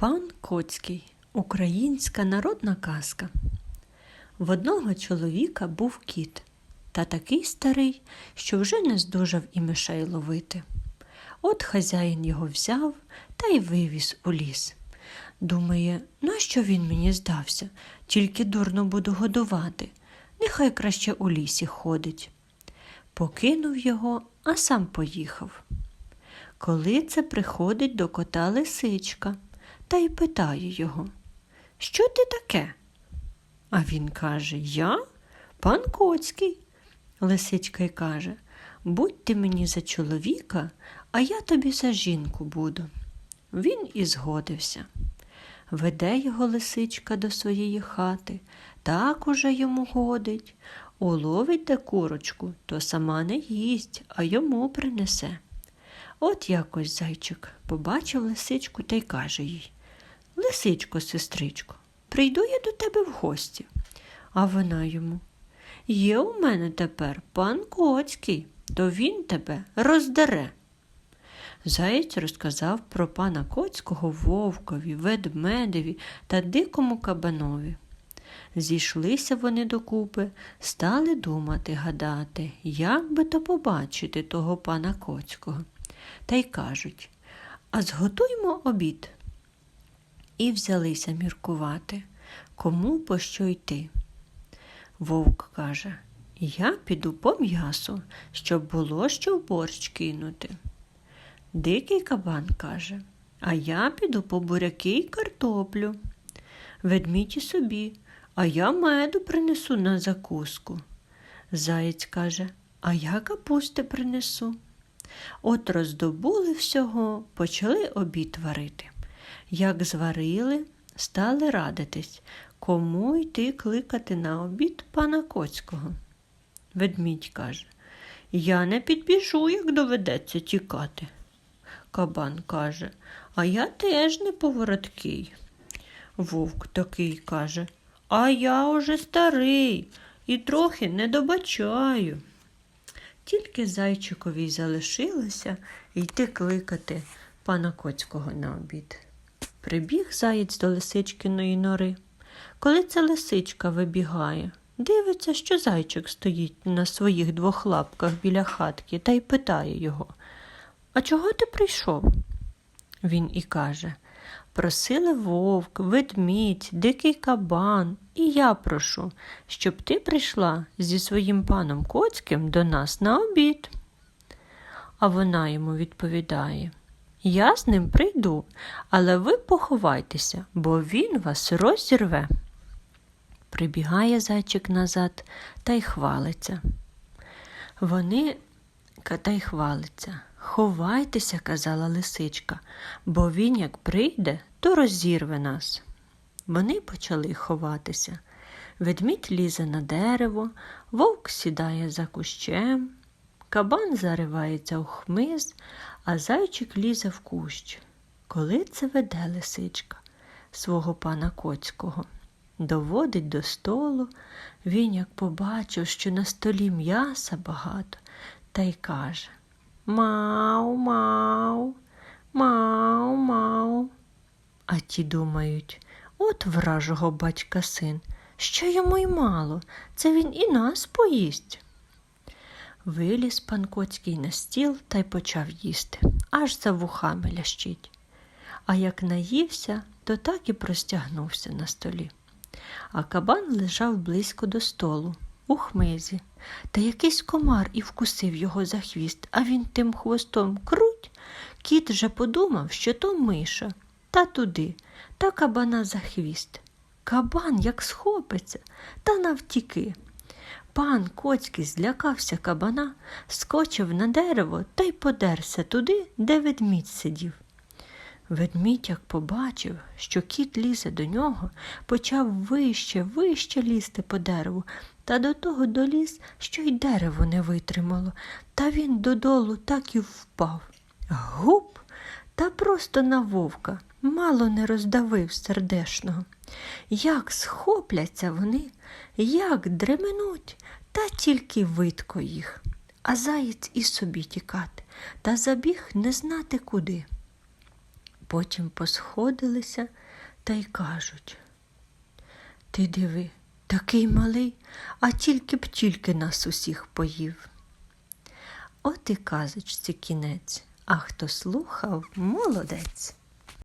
Пан Коцький українська народна казка. В одного чоловіка був кіт, та такий старий, що вже не здужав і мишей ловити. От хазяїн його взяв та й вивіз у ліс. Думає, нащо він мені здався, тільки дурно буду годувати. Нехай краще у лісі ходить. Покинув його, а сам поїхав. Коли це приходить до кота лисичка та й питає його, що ти таке? А він каже: Я пан Коцький. Лисичка й каже, будь ти мені за чоловіка, а я тобі за жінку буду. Він і згодився. Веде його лисичка до своєї хати, так уже йому годить. Уловить де курочку, то сама не їсть, а йому принесе. От якось зайчик побачив лисичку та й каже їй Лисичко, сестричко, прийду я до тебе в гості. А вона йому Є у мене тепер пан Коцький, то він тебе роздере. Заєць розказав про пана Коцького вовкові, ведмедеві та дикому кабанові. Зійшлися вони докупи, стали думати, гадати, як би то побачити того пана Коцького. Та й кажуть А зготуймо обід. І взялися міркувати, кому по що йти. Вовк каже Я піду по м'ясу, щоб було що в борщ кинути. Дикий кабан каже, а я піду по буряки й картоплю. Ведмідь і собі, а я меду принесу на закуску. Заєць каже, а я капусти принесу. От роздобули всього, почали обід варити. Як зварили, стали радитись, кому йти кликати на обід пана Коцького. Ведмідь каже, я не підбіжу, як доведеться тікати. Кабан каже, а я теж не повороткий. Вовк такий каже, а я уже старий і трохи не добачаю. Тільки зайчикові залишилося йти кликати пана Коцького на обід. Прибіг заєць до лисичкиної нори. Коли ця лисичка вибігає, дивиться, що зайчик стоїть на своїх двох лапках біля хатки та й питає його А чого ти прийшов? Він і каже Просили вовк, ведмідь, дикий кабан, і я прошу, щоб ти прийшла зі своїм паном Коцьким до нас на обід. А вона йому відповідає Я з ним прийду, але ви поховайтеся, бо він вас розірве. Прибігає зайчик назад та й хвалиться. Вони та й хвалиться. Ховайтеся, казала лисичка, бо він, як прийде, то розірве нас. Вони почали ховатися. Ведмідь лізе на дерево, вовк сідає за кущем, кабан заривається у хмиз, а зайчик лізе в кущ. Коли це веде лисичка свого пана Коцького? Доводить до столу, він як побачив, що на столі м'яса багато, та й каже Мау, мау, мау, мау. А ті думають от вражого батька син, що йому й мало, це він і нас поїсть. Виліз пан Коцький на стіл та й почав їсти, аж за вухами лящить. А як наївся, то так і простягнувся на столі. А кабан лежав близько до столу, у хмизі, та якийсь комар і вкусив його за хвіст, а він тим хвостом круть. Кіт же подумав, що то миша, та туди, та кабана за хвіст. Кабан як схопиться, та навтіки. Пан Коцький злякався кабана, скочив на дерево та й подерся туди, де ведмідь сидів. Ведмідь, як побачив, що кіт лізе до нього, почав вище, вище лізти по дереву, та до того доліз, що й дерево не витримало, та він додолу так і впав. Гуп, та просто на вовка, мало не роздавив сердешного. Як схопляться вони, як дременуть, та тільки видко їх, а заєць і собі тікати, та забіг не знати куди. Потім посходилися та й кажуть. Ти диви, такий малий, а тільки б тільки нас усіх поїв. От і казочці кінець, а хто слухав, молодець.